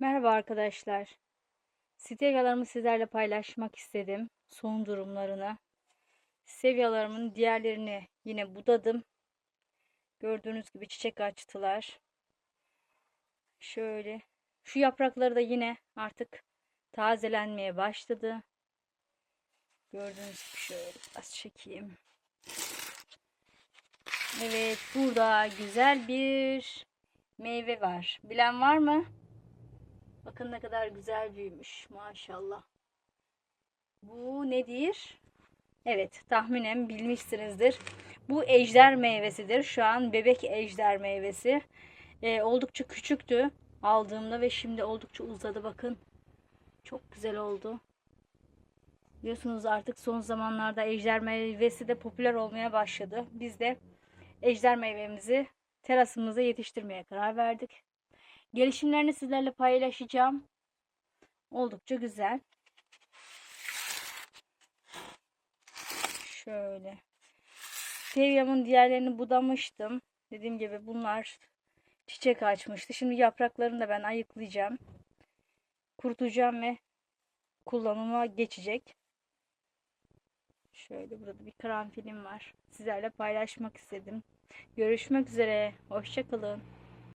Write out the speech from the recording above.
Merhaba arkadaşlar. Stevyalarımı sizlerle paylaşmak istedim. Son durumlarını. Stevyalarımın diğerlerini yine budadım. Gördüğünüz gibi çiçek açtılar. Şöyle. Şu yaprakları da yine artık tazelenmeye başladı. Gördüğünüz gibi şöyle biraz çekeyim. Evet burada güzel bir meyve var. Bilen var mı? Bakın ne kadar güzel büyümüş. Maşallah. Bu nedir? Evet tahminen bilmişsinizdir. Bu ejder meyvesidir. Şu an bebek ejder meyvesi. Ee, oldukça küçüktü aldığımda ve şimdi oldukça uzadı. Bakın çok güzel oldu. Biliyorsunuz artık son zamanlarda ejder meyvesi de popüler olmaya başladı. Biz de ejder meyvemizi terasımıza yetiştirmeye karar verdik. Gelişimlerini sizlerle paylaşacağım. Oldukça güzel. Şöyle. Stevia'mın diğerlerini budamıştım. Dediğim gibi bunlar çiçek açmıştı. Şimdi yapraklarını da ben ayıklayacağım. Kurutacağım ve kullanıma geçecek. Şöyle burada bir karanfilim var. Sizlerle paylaşmak istedim. Görüşmek üzere. Hoşçakalın.